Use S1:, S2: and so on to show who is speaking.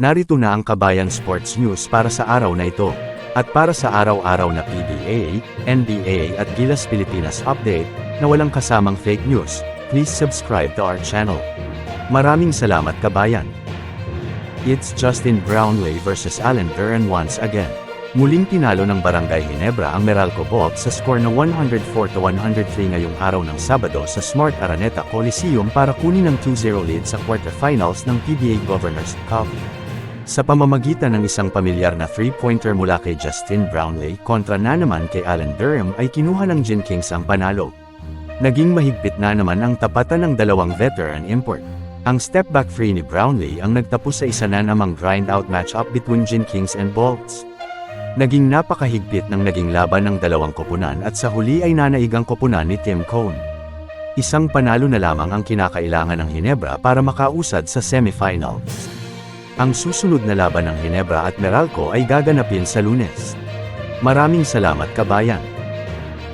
S1: Narito na ang Kabayan Sports News para sa araw na ito. At para sa araw-araw na PBA, NBA at Gilas Pilipinas update, na walang kasamang fake news, please subscribe to our channel. Maraming salamat kabayan. It's Justin Brownlee versus Alan Duran once again. Muling tinalo ng Barangay Ginebra ang Meralco Box sa score na 104-103 ngayong araw ng Sabado sa Smart Araneta Coliseum para kunin ang 2-0 lead sa quarterfinals ng PBA Governors Cup. Sa pamamagitan ng isang pamilyar na three-pointer mula kay Justin Brownlee kontra na naman kay Alan Durham ay kinuha ng Gin Kings ang panalo. Naging mahigpit na naman ang tapatan ng dalawang veteran import. Ang step back free ni Brownlee ang nagtapos sa isa na namang grind-out matchup between Gin Kings and Bolts. Naging napakahigpit ng naging laban ng dalawang koponan at sa huli ay nanaigang koponan ni Tim Cone. Isang panalo na lamang ang kinakailangan ng Hinebra para makausad sa semifinals. Ang susunod na laban ng Hinebra at Meralco ay gaganapin sa lunes. Maraming salamat kabayan.